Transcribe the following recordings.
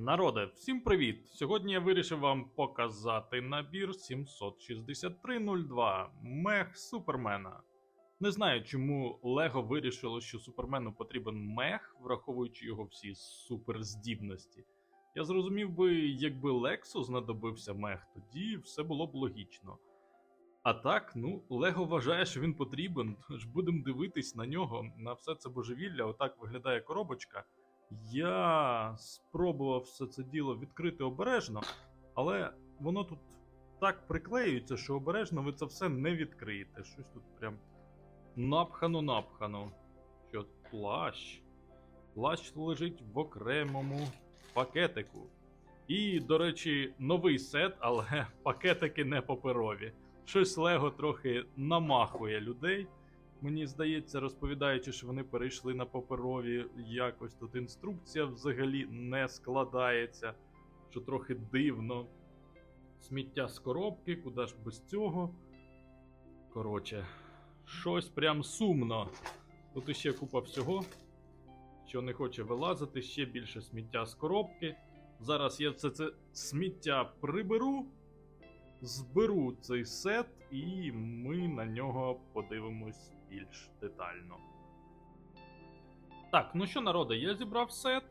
Народе, всім привіт! Сьогодні я вирішив вам показати набір 76302 мех Супермена. Не знаю, чому Лего вирішило, що Супермену потрібен мех, враховуючи його всі суперздібності. Я зрозумів би, якби Лексу знадобився мех, тоді все було б логічно. А так, ну, Лего вважає, що він потрібен, тож будемо дивитись на нього, на все це божевілля. Отак виглядає коробочка. Я спробував все це діло відкрити обережно, але воно тут так приклеюється, що обережно ви це все не відкриєте. Щось тут прям напхано-напхано. Що плащ? Плащ лежить в окремому пакетику. І, до речі, новий сет, але пакетики не паперові. Щось Лего трохи намахує людей. Мені здається, розповідаючи, що вони перейшли на паперові, якось тут інструкція взагалі не складається, що трохи дивно. Сміття з коробки, куди ж без цього. Коротше, щось прям сумно. Тут іще купа всього, що не хоче вилазити, ще більше сміття з коробки. Зараз я все це сміття приберу зберу цей сет, і ми на нього подивимось більш детально. Так, ну що, народи, я зібрав сет.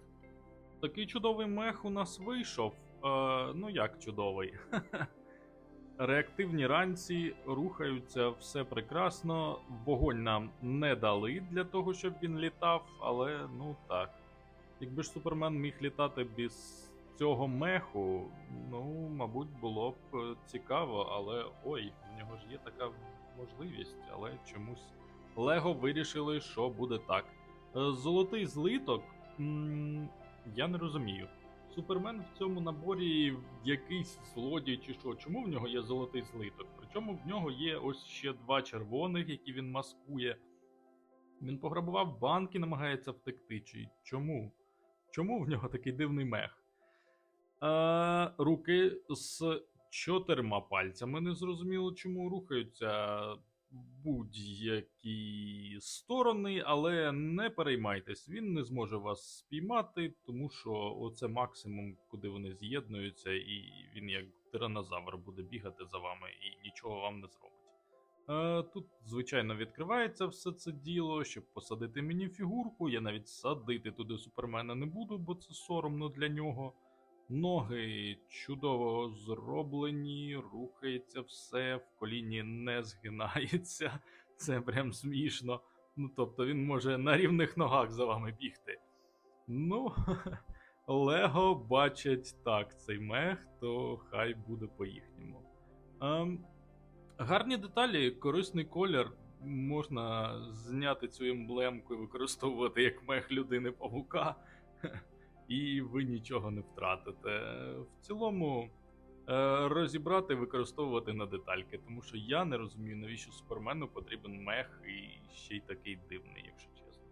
Такий чудовий мех у нас вийшов. Е, ну як чудовий. Реактивні ранці рухаються все прекрасно. Вогонь нам не дали для того, щоб він літав, але ну так. Якби ж Супермен міг літати без цього меху, ну, мабуть, було б е, цікаво, але ой, в нього ж є така можливість, але чомусь Лего вирішили, що буде так. Е, Золотий злиток. Я не розумію. Супермен в цьому наборі якийсь злодій чи що. Чому в нього є золотий злиток? Причому в нього є ось ще два червоних, які він маскує. Він пограбував банк і намагається втекти. Чи чому? Чому в нього такий дивний мех? Е, руки з чотирма пальцями. Не зрозуміло, чому рухаються будь-які сторони, але не переймайтесь, він не зможе вас спіймати, тому що оце максимум, куди вони з'єднуються, і він як тиранозавр буде бігати за вами і нічого вам не зробить. Е, Тут, звичайно, відкривається все це діло, щоб посадити мініфігурку. Я навіть садити туди супермена не буду, бо це соромно для нього. Ноги чудово зроблені, рухається все, в коліні не згинається. Це прям смішно. Ну тобто він може на рівних ногах за вами бігти. Ну, Лего бачать так цей мех, то хай буде по-їхньому. Ем, гарні деталі, корисний колір. Можна зняти цю емблемку і використовувати як мех людини павука і ви нічого не втратите. В цілому е, розібрати використовувати на детальки, тому що я не розумію, навіщо супермену потрібен мех і ще й такий дивний, якщо чесно.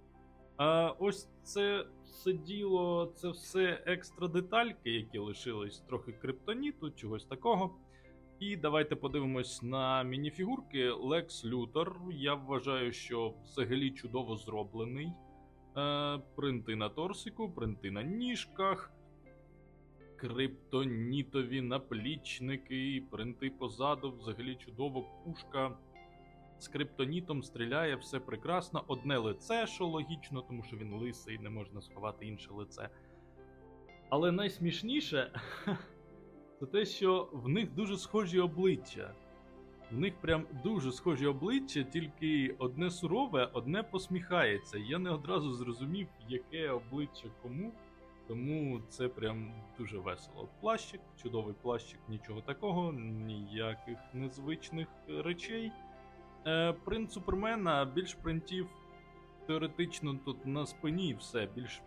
А ось це все діло, це все екстра детальки, які лишились трохи криптоніту, чогось такого. І давайте подивимось на мініфігурки. Лекс Лютер. Я вважаю, що взагалі чудово зроблений. Е, принти на торсику, принти на ніжках, криптонітові наплічники, принти позаду, взагалі чудово, пушка. З криптонітом стріляє все прекрасно. Одне лице, що логічно, тому що він лисий, не можна сховати інше лице. Але найсмішніше це те, що в них дуже схожі обличчя. В них прям дуже схожі обличчя, тільки одне сурове, одне посміхається. Я не одразу зрозумів, яке обличчя кому, тому це прям дуже весело. Плащик, чудовий плащик, нічого такого, ніяких незвичних речей. Е, Принт Супермена більш принтів теоретично тут на спині все. Більш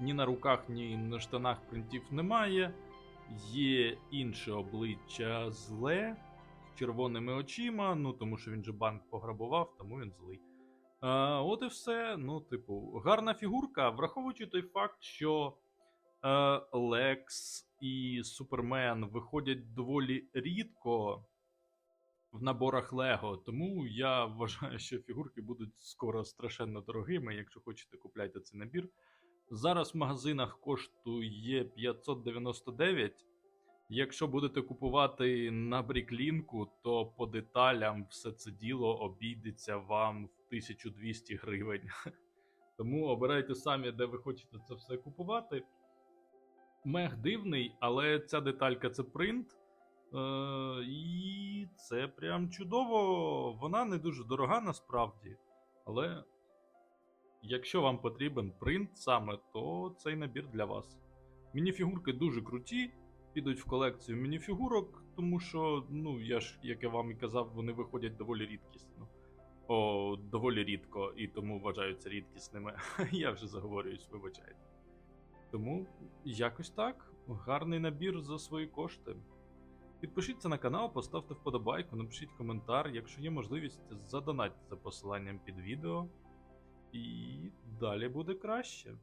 ні на руках, ні на штанах принтів немає. Є інше обличчя зле червоними очима, ну тому що він же банк пограбував, тому він злий. А, От і все. Ну, типу, гарна фігурка, враховуючи той факт, що е, Лекс і Супермен виходять доволі рідко в наборах Лего, тому я вважаю, що фігурки будуть скоро страшенно дорогими. Якщо хочете, купляйте цей набір. Зараз в магазинах коштує 599. Якщо будете купувати на бріклінку, то по деталям все це діло обійдеться вам в 1200 гривень. Тому обирайте самі, де ви хочете це все купувати. Мех дивний, але ця деталька це принт. Е, і це прям чудово. Вона не дуже дорога насправді. Але якщо вам потрібен принт саме, то цей набір для вас. Мініфігурки дуже круті, підуть в колекцію мініфігурок, тому що, ну, я ж, як я вам і казав, вони виходять доволі рідкісно. О, доволі рідко, і тому вважаються рідкісними. Я вже заговорююсь, вибачайте. Тому якось так. Гарний набір за свої кошти. Підпишіться на канал, поставте вподобайку, напишіть коментар. Якщо є можливість, задонатьте за посиланням під відео. І далі буде краще.